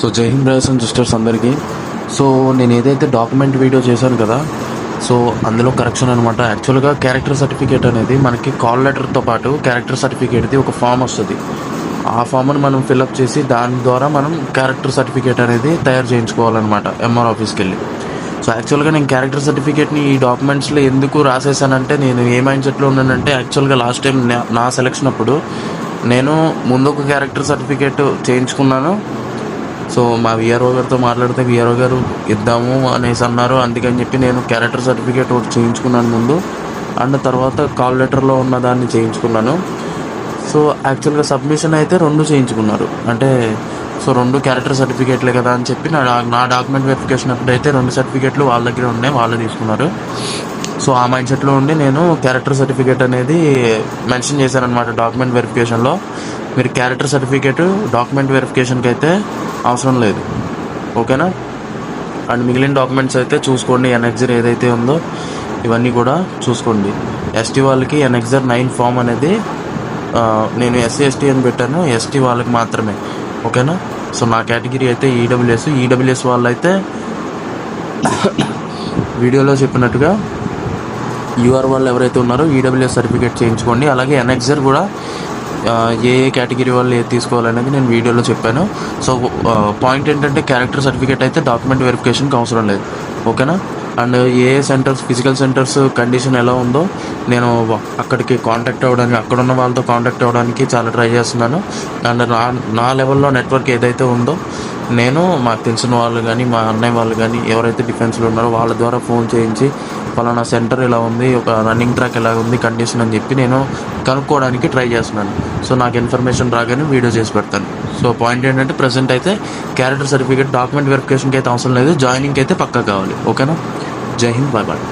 So Jai Hind brothers and sisters అందరికీ. So నేను ఏదైతే డాక్యుమెంట్ వీడియో చేశాను కదా సో అందులో కరెక్షన్ అనమాట యాక్చువల్గా క్యారెక్టర్ సర్టిఫికేట్ అనేది మనకి కాల్ లెటర్తో పాటు క్యారెక్టర్ సర్టిఫికేట్ది ఒక ఫామ్ వస్తుంది. ఆ ఫామ్ను మనం ఫిల్అప్ చేసి దాని ద్వారా మనం క్యారెక్టర్ సర్టిఫికేట్ అనేది తయారు చేయించుకోవాలన్నమాట ఎంఆర్ ఆఫీస్కి వెళ్ళి. సో యాక్చువల్గా నేను క్యారెక్టర్ సర్టిఫికేట్ని ఈ డాక్యుమెంట్స్లో ఎందుకు రాసేసానంటే నేను ఏ మైండ్ సెట్లో ఉన్నానంటే యాక్చువల్గా లాస్ట్ టైం నా సెలక్షన్ అప్పుడు నేను ముందు ఒక క్యారెక్టర్ సర్టిఫికేట్ చేయించుకున్నాను. సో మా విఆర్ఓ గారితో మాట్లాడితే విఆర్ఓ గారు ఇద్దాము అనేసి అన్నారు. అందుకని చెప్పి నేను క్యారెక్టర్ సర్టిఫికేట్ ఒకటి చేయించుకున్నాను ముందు. అండ్ తర్వాత కాల్ లెటర్లో ఉన్న దాన్ని చేయించుకున్నాను. సో యాక్చువల్గా సబ్మిషన్ అయితే రెండు చేయించుకున్నారు. అంటే సో రెండు క్యారెక్టర్ సర్టిఫికేట్లే కదా అని చెప్పి నా నా డాక్యుమెంట్ వెరిఫికేషన్ అప్పుడు అయితే రెండు సర్టిఫికేట్లు వాళ్ళ దగ్గర ఉన్నాయి వాళ్ళు తీసుకున్నారు. సో ఆ మైండ్ సెట్లో ఉండి నేను క్యారెక్టర్ సర్టిఫికేట్ అనేది మెన్షన్ చేశాను అనమాట డాక్యుమెంట్ వెరిఫికేషన్లో. మీరు క్యారెక్టర్ సర్టిఫికేట్ డాక్యుమెంట్ వెరిఫికేషన్కి అయితే అవసరం లేదు. ఓకేనా? అండ్ మిగిలిన డాక్యుమెంట్స్ అయితే చూసుకోండి. ఎన్ఎక్జర్ ఏదైతే ఉందో ఇవన్నీ కూడా చూసుకోండి. ఎస్టీ వాళ్ళకి ఎన్ఎక్జర్ నైన్ ఫామ్ అనేది నేను ఎస్సీ ఎస్టీ అని పెట్టాను. ఎస్టీ వాళ్ళకి మాత్రమే. ఓకేనా? సో నా కేటగిరీ అయితే ఈడబ్ల్యూఎస్. ఈడబ్ల్యూఎస్ వాళ్ళు అయితే వీడియోలో చెప్పినట్టుగా యూఆర్ వాళ్ళు ఎవరైతే ఉన్నారో ఈడబ్ల్యూఎస్ సర్టిఫికేట్ చేయించుకోండి. అలాగే ఎన్ఎక్జర్ కూడా ఏ ఏ కేటగిరీ వాళ్ళు ఏది తీసుకోవాలనేది నేను వీడియోలో చెప్పాను. సో పాయింట్ ఏంటంటే క్యారెక్టర్ సర్టిఫికేట్ అయితే డాక్యుమెంట్ వెరిఫికేషన్కి అవసరం లేదు. ఓకేనా? And a a centres physical centres condition ఎలా ఉందో నేను అక్కడికి కాంటాక్ట్ అవ్వడానికి అక్కడ ఉన్న వాళ్ళతో కాంటాక్ట్ అవ్వడానికి చాలా ట్రై చేస్తున్నాను. అండ్ నా నా లెవెల్లో నెట్వర్క్ ఏదైతే ఉందో నేను మాకు తెలిసిన వాళ్ళు కానీ మా అన్నయ్య వాళ్ళు కానీ ఎవరైతే డిఫెన్స్లో ఉన్నారో వాళ్ళ ద్వారా ఫోన్ చేయించి పలానా సెంటర్ ఇలా ఉంది ఒక రన్నింగ్ ట్రాక్ ఎలా ఉంది కండిషన్ అని చెప్పి నేను కనుక్కోవడానికి ట్రై చేస్తున్నాను. సో నాకు ఇన్ఫర్మేషన్ రాగానే వీడియో చేసి పెడతాను. సో పాయింట్ ఏంటంటే ప్రజెంట్ అయితే క్యారెక్టర్ సర్టిఫికేట్ డాక్యుమెంట్ వెరిఫికేషన్కి అయితే అవసరం లేదు జాయినింగ్కి అయితే పక్కా కావాలి. ఓకేనా జై హింద్ బాయ్ బాయ్